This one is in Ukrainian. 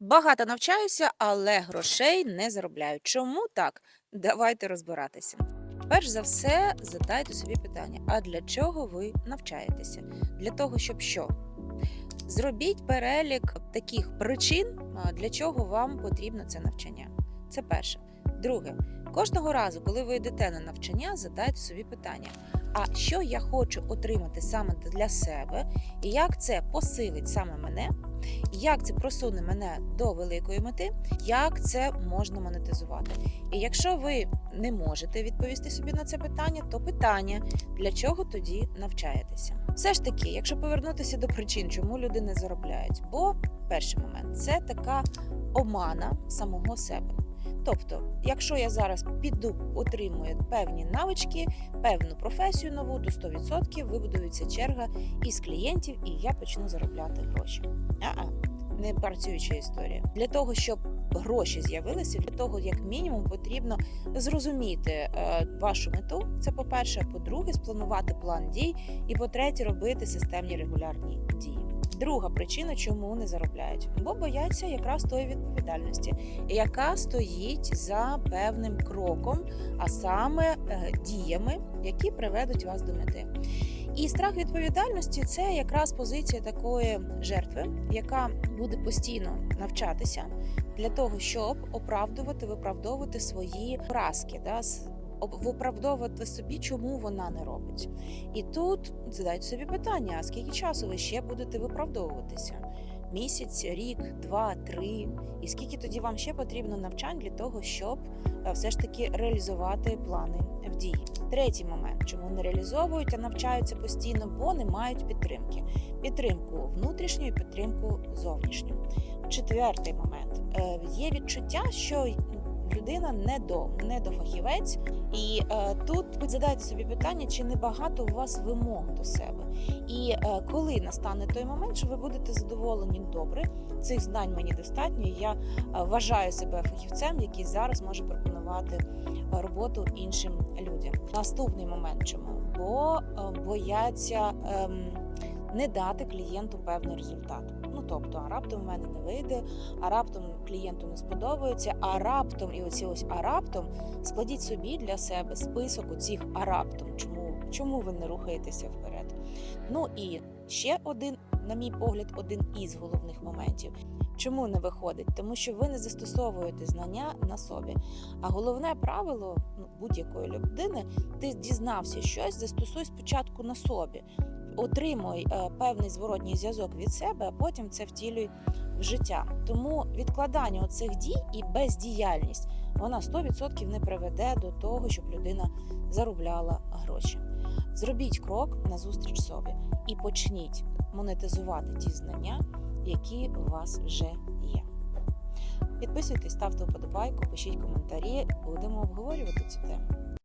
Багато навчаюся, але грошей не заробляю. Чому так? Давайте розбиратися. Перш за все, задайте собі питання: а для чого ви навчаєтеся? Для того, щоб що? Зробіть перелік таких причин, для чого вам потрібно це навчання. Це перше. Друге, кожного разу, коли ви йдете на навчання, задайте собі питання: а що я хочу отримати саме для себе, і як це посилить саме мене, як це просуне мене до великої мети, як це можна монетизувати. І якщо ви не можете відповісти собі на це питання, то питання для чого тоді навчаєтеся? Все ж таки, якщо повернутися до причин, чому люди не заробляють, бо перший момент це така омана самого себе. Тобто, якщо я зараз піду, отримую певні навички, певну професію нову, то 100% вибудується черга із клієнтів, і я почну заробляти гроші. А-а, не працююча історія. Для того, щоб гроші з'явилися, для того, як мінімум, потрібно зрозуміти е, вашу мету. Це по-перше, по-друге, спланувати план дій, і по-третє, робити системні регулярні дії. Друга причина, чому не заробляють, бо бояться якраз тої відповідальності, яка стоїть за певним кроком, а саме е, діями, які приведуть вас до мети. І страх відповідальності це якраз позиція такої жертви, яка буде постійно навчатися для того, щоб оправдувати, виправдовувати свої поразки, да, виправдовувати собі, чому вона не робить. І тут задайте собі питання: а скільки часу ви ще будете виправдовуватися? Місяць, рік, два, три. І скільки тоді вам ще потрібно навчань для того, щоб е, все ж таки реалізувати плани в дії? Третій момент, чому не реалізовують, а навчаються постійно, бо не мають підтримки. Підтримку внутрішню і підтримку зовнішню. Четвертий момент Е, є відчуття, що людина не до не до фахівець, і е, тут ви задаєте собі питання, чи не багато у вас вимог до себе. І е, коли настане той момент, що ви будете задоволені добре, цих знань мені достатньо. і Я е, вважаю себе фахівцем, який зараз може пропонувати е, роботу іншим людям. Наступний момент, чому? Бо е, бояться ем, не дати клієнту певний результат. Ну тобто, а раптом в мене не вийде, а раптом клієнту не сподобається, а раптом, і оці ось а раптом складіть собі для себе список оцих а раптом. Чому, чому ви не рухаєтеся вперед? Ну і ще один, на мій погляд, один із головних моментів. Чому не виходить? Тому що ви не застосовуєте знання на собі. А головне правило ну, будь-якої людини ти дізнався щось, застосуй спочатку на собі. Отримуй е, певний зворотній зв'язок від себе, а потім це втілюй в життя. Тому відкладання оцих дій і бездіяльність вона 100% не приведе до того, щоб людина заробляла гроші. Зробіть крок назустріч собі і почніть монетизувати ті знання, які у вас вже є. Підписуйтесь, ставте вподобайку, пишіть коментарі, будемо обговорювати цю тему.